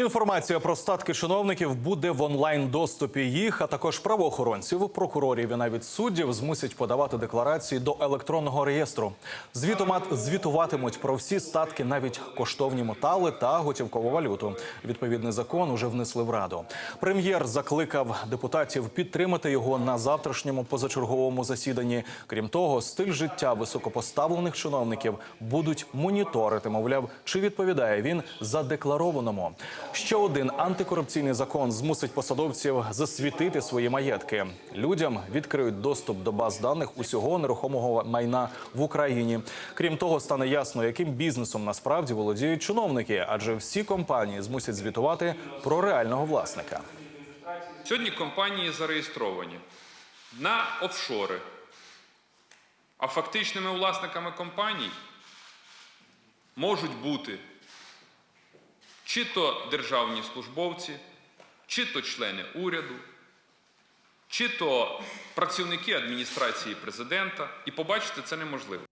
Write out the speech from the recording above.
Інформація про статки чиновників буде в онлайн доступі. Їх, а також правоохоронців, прокурорів і навіть суддів змусять подавати декларації до електронного реєстру. Звітомат звітуватимуть про всі статки, навіть коштовні метали та готівкову валюту. Відповідний закон уже внесли в раду. Прем'єр закликав депутатів підтримати його на завтрашньому позачерговому засіданні. Крім того, стиль життя високопоставлених чиновників будуть моніторити. Мовляв, чи відповідає він задекларованому. Ще один антикорупційний закон змусить посадовців засвітити свої маєтки. Людям відкриють доступ до баз даних усього нерухомого майна в Україні. Крім того, стане ясно, яким бізнесом насправді володіють чиновники, адже всі компанії змусять звітувати про реального власника. Сьогодні компанії зареєстровані на офшори, а фактичними власниками компаній можуть бути чи то державні службовці, чи то члени уряду, чи то працівники адміністрації президента, і побачити це неможливо.